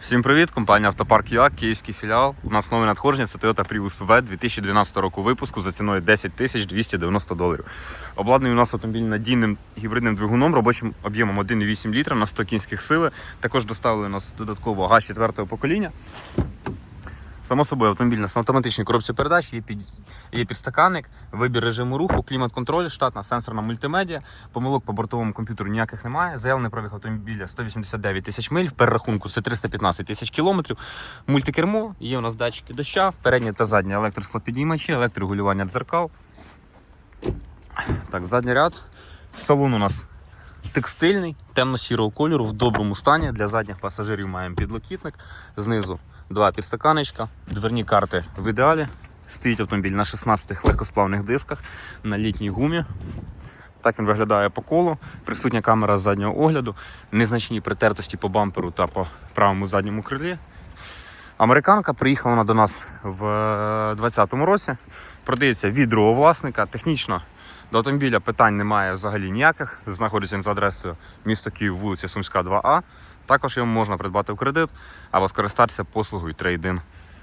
Всім привіт, компанія Автопарк ЮА, київський філіал. У нас нове надходження це Toyota Prius V 2012 року випуску за ціною 10 тисяч 290 доларів. Обладнаний у нас автомобіль надійним гібридним двигуном, робочим об'ємом 1,8 літра на 100 кінських сили. Також доставили у нас додатково газ 4 покоління. Само собою, автомобіль на автоматичній коробці передач, є, під, є підстаканник, вибір режиму руху, клімат-контроль, штатна сенсорна мультимедіа, помилок по бортовому комп'ютеру ніяких немає. Заявлений пробіг автомобіля 189 тисяч миль, в перерахунку це 315 тисяч кілометрів. Мультикермо, є у нас датчики доща, переднє та заднє електросклопідіймачі, електрорегулювання дзеркал. Так, задній ряд. Салон у нас текстильний, темно-сірого кольору, в доброму стані. Для задніх пасажирів маємо підлокітник. Знизу два підстаканечка, дверні карти в ідеалі. Стоїть автомобіль на 16 легкосплавних дисках на літній гумі. Так він виглядає по колу. Присутня камера заднього огляду, незначні притертості по бамперу та по правому задньому крилі. Американка приїхала вона до нас в 2020 році. Продається від другого власника. Технічно до автомобіля питань немає взагалі ніяких. Знаходиться він за адресою місто Київ, вулиця Сумська, 2А. Також його можна придбати в кредит або скористатися послугою трейдин.